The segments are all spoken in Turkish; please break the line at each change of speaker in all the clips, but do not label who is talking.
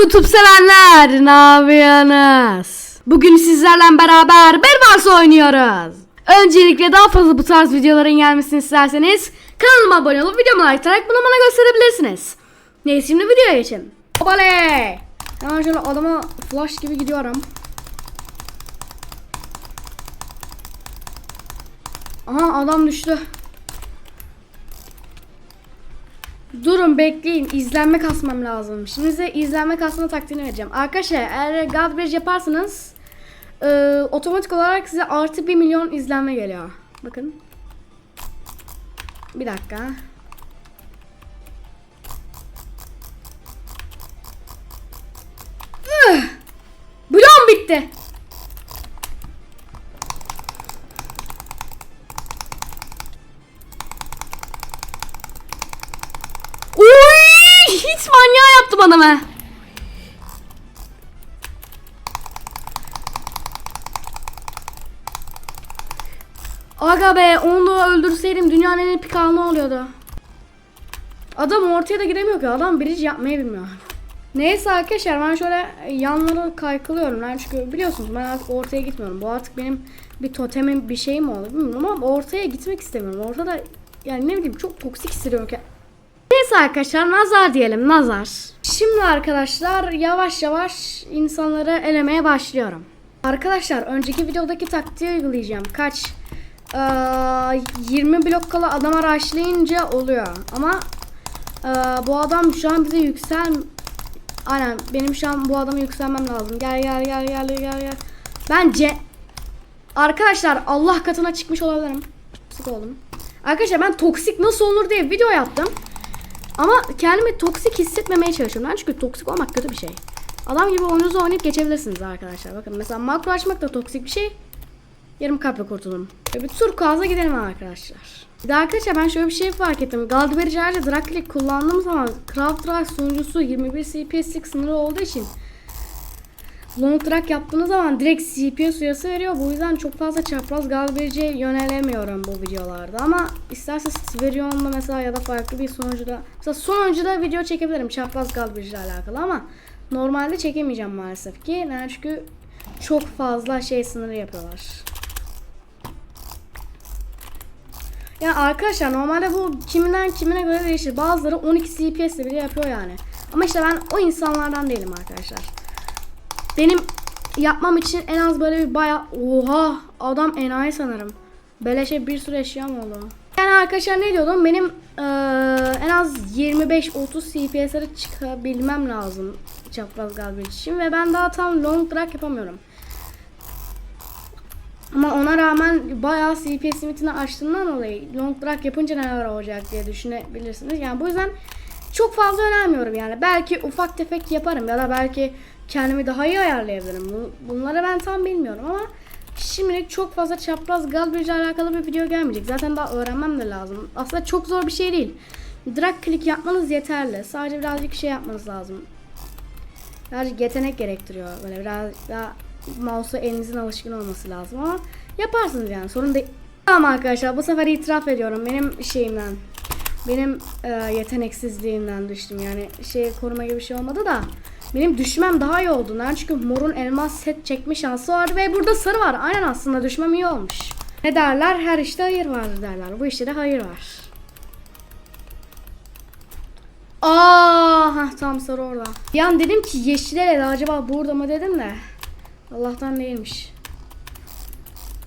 YouTube sevenler ne? Bugün sizlerle beraber Bedwars oynuyoruz. Öncelikle daha fazla bu tarz videoların gelmesini isterseniz kanalıma abone olup videomu like atarak bunu bana gösterebilirsiniz. Neyse şimdi videoya geçelim. Hopale! Hemen şöyle adama flash gibi gidiyorum. Aha adam düştü. Durun bekleyin. İzlenme kasmam lazım. Şimdi size izlenme kasma taktiğini vereceğim. Arkadaşlar eğer God Bridge yaparsanız e, otomatik olarak size artı 1 milyon izlenme geliyor. Bakın. Bir dakika. Üh! Bloğum bitti. Hiç manyağı yaptım adamı. Aga be onu öldürseydim dünyanın en epik anı oluyordu. Adam ortaya da giremiyor ki adam bridge yapmayı bilmiyor. Neyse arkadaşlar ben şöyle yanlara kaykılıyorum. Ben çünkü biliyorsunuz ben artık ortaya gitmiyorum. Bu artık benim bir totemim bir şeyim oldu bilmiyorum ama ortaya gitmek istemiyorum. Ortada yani ne bileyim çok toksik hissediyorum ki. Neyse arkadaşlar nazar diyelim nazar. Şimdi arkadaşlar yavaş yavaş insanları elemeye başlıyorum. Arkadaşlar önceki videodaki taktiği uygulayacağım. Kaç? Ee, 20 blok kala adama rushlayınca oluyor. Ama ee, bu adam şu an bize yüksel... Aynen benim şu an bu adama yükselmem lazım. Gel gel gel gel gel gel. Bence Arkadaşlar Allah katına çıkmış olabilirim. Sık oldum. Arkadaşlar ben toksik nasıl olur diye video yaptım. Ama kendimi toksik hissetmemeye çalışıyorum. Ben çünkü toksik olmak kötü bir şey. Adam gibi oyununuzu oynayıp geçebilirsiniz arkadaşlar. Bakın mesela makro açmak da toksik bir şey. Yarım kalple kurtuldum. Ve bir tur kaza gidelim arkadaşlar. Bir de arkadaşlar ben şöyle bir şey fark ettim. Ayrıca drag click kullandığım zaman Craft Drag sunucusu 21 CPS'lik sınırı olduğu için Long drag yaptığınız zaman direkt CPU suyası veriyor. Bu yüzden çok fazla çapraz Galberiç'e yönelemiyorum bu videolarda. Ama isterseniz Sverion'la mesela ya da farklı bir sonucuda mesela sonuncuda video çekebilirim çapraz ile alakalı ama normalde çekemeyeceğim maalesef ki. Neden? Çünkü çok fazla şey sınırı yapıyorlar. Yani arkadaşlar normalde bu kiminden kimine göre değişir. Bazıları 12 CPS bile yapıyor yani. Ama işte ben o insanlardan değilim arkadaşlar. Benim yapmam için en az böyle bir baya... Oha adam enayi sanırım. Beleşe bir sürü eşyam oldu. Yani arkadaşlar ne diyordum? Benim eee, en az 25-30 CPS'lere çıkabilmem lazım çapraz galibiyet için. Ve ben daha tam long drag yapamıyorum. Ama ona rağmen bayağı CPS limitini aştığından dolayı long drag yapınca neler olacak diye düşünebilirsiniz. Yani bu yüzden çok fazla önermiyorum yani. Belki ufak tefek yaparım ya da belki kendimi daha iyi ayarlayabilirim. Bu- Bunları ben tam bilmiyorum ama şimdilik çok fazla çapraz Galbridge ile alakalı bir video gelmeyecek. Zaten daha öğrenmem de lazım. Aslında çok zor bir şey değil. Drag click yapmanız yeterli. Sadece birazcık şey yapmanız lazım. Birazcık yetenek gerektiriyor. Böyle biraz daha mouse'a elinizin alışkın olması lazım ama yaparsınız yani sorun değil. Tamam arkadaşlar bu sefer itiraf ediyorum benim şeyimden. Benim e, yeteneksizliğimden düştüm yani şey koruma gibi bir şey olmadı da benim düşmem daha iyi oldu. Neden? Çünkü morun elmas set çekme şansı var ve burada sarı var. Aynen aslında düşmem iyi olmuş. Ne derler? Her işte hayır vardır derler. Bu işte de hayır var. Aa, tam sarı orada. Bir an dedim ki yeşile de acaba burada mı dedim de. Allah'tan değilmiş.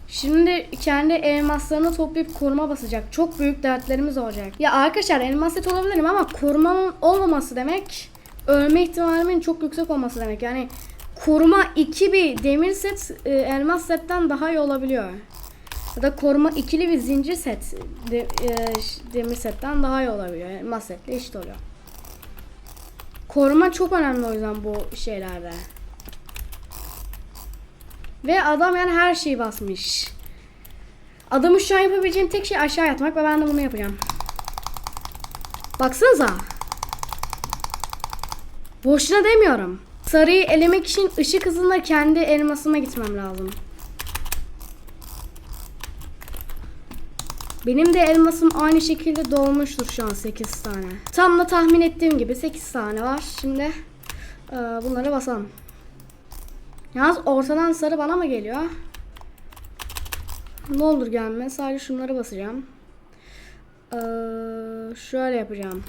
Şimdi kendi elmaslarını toplayıp koruma basacak. Çok büyük dertlerimiz olacak. Ya arkadaşlar elmas set olabilirim ama korumamın olmaması demek ölme ihtimalimin çok yüksek olması demek. Yani koruma 2 bir demir set e, elmas setten daha iyi olabiliyor. Ya da koruma ikili bir zincir set de, e, demir setten daha iyi olabiliyor. Elmas setle eşit oluyor. Koruma çok önemli o yüzden bu şeylerde. Ve adam yani her şeyi basmış. Adamın şu an yapabileceğim tek şey aşağı yatmak ve ben de bunu yapacağım. Baksanıza. Boşuna demiyorum. Sarıyı elemek için ışık hızında kendi elmasıma gitmem lazım. Benim de elmasım aynı şekilde dolmuştur şu an 8 tane. Tam da tahmin ettiğim gibi 8 tane var. Şimdi Ee, bunları basalım. Yalnız ortadan sarı bana mı geliyor? Ne olur gelme. Sadece şunları basacağım. Ee, şöyle yapacağım.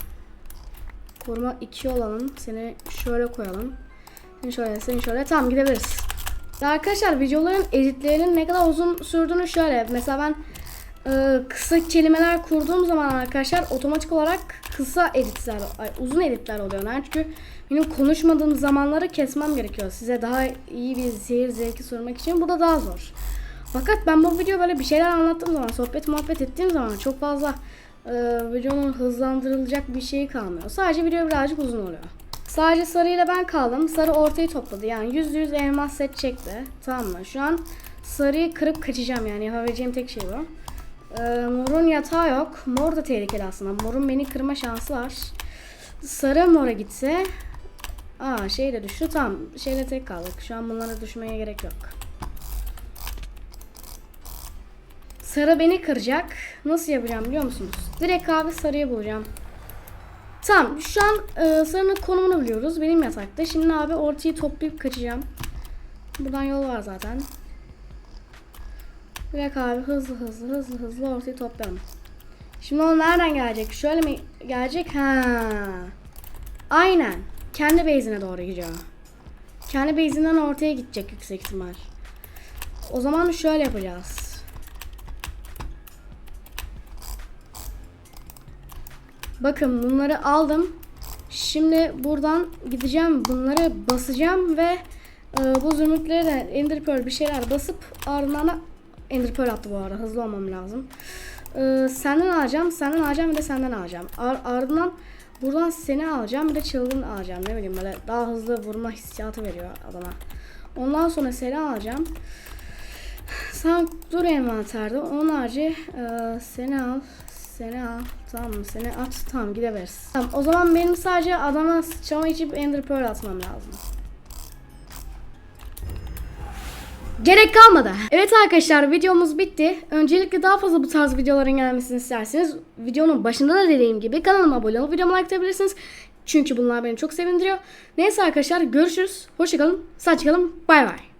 Koruma 2 olalım. Seni şöyle koyalım. Seni şöyle, seni şöyle. Tamam gidebiliriz. Arkadaşlar videoların editlerinin ne kadar uzun sürdüğünü şöyle. Mesela ben e, kısa kelimeler kurduğum zaman arkadaşlar otomatik olarak kısa editler, uzun editler oluyor. Yani çünkü benim konuşmadığım zamanları kesmem gerekiyor. Size daha iyi bir seyir zevki sunmak için. Bu da daha zor. Fakat ben bu video böyle bir şeyler anlattığım zaman, sohbet muhabbet ettiğim zaman çok fazla e, videonun hızlandırılacak bir şey kalmıyor. Sadece video birazcık uzun oluyor. Sadece sarıyla ben kaldım. Sarı ortayı topladı. Yani yüz yüz elmas set çekti. Tamam mı? Şu an sarıyı kırıp kaçacağım yani. Yapabileceğim tek şey bu. Ee, morun yatağı yok. Mor da tehlikeli aslında. Morun beni kırma şansı var. Sarı mora gitse. Aa şey de düştü. Tamam. Şeyle tek kaldık. Şu an bunlara düşmeye gerek yok. Sarı beni kıracak. Nasıl yapacağım biliyor musunuz? Direkt abi sarıyı bulacağım. Tamam şu an e, sarının konumunu biliyoruz. Benim yatakta. Şimdi abi ortayı toplayıp kaçacağım. Buradan yol var zaten. Direkt abi hızlı hızlı hızlı hızlı ortayı toplayalım. Şimdi o nereden gelecek? Şöyle mi gelecek? Ha. Aynen. Kendi base'ine doğru gidiyor. Kendi base'inden ortaya gidecek yüksek ihtimal. O zaman şöyle yapacağız. Bakın bunları aldım. Şimdi buradan gideceğim. Bunları basacağım ve e, bu zümrütleri de Ender Pearl bir şeyler basıp ardından da Ender Pearl attı bu arada. Hızlı olmam lazım. E, senden alacağım. Senden alacağım bir de senden alacağım. Ar- ardından buradan seni alacağım bir de çılgın alacağım. Ne bileyim böyle daha hızlı vurma hissiyatı veriyor adama. Ondan sonra seni alacağım. Sen dur envanterde. Onun harici e, seni al. Seni al. Tamam mı? Seni at. Tamam gidebiliriz. Tamam o zaman benim sadece adama sıçrama içip Ender Pearl atmam lazım. Gerek kalmadı. Evet arkadaşlar videomuz bitti. Öncelikle daha fazla bu tarz videoların gelmesini isterseniz videonun başında da dediğim gibi kanalıma abone olup videomu like atabilirsiniz. Çünkü bunlar beni çok sevindiriyor. Neyse arkadaşlar görüşürüz. Hoşçakalın. Sağ çıkalım. Bay bay.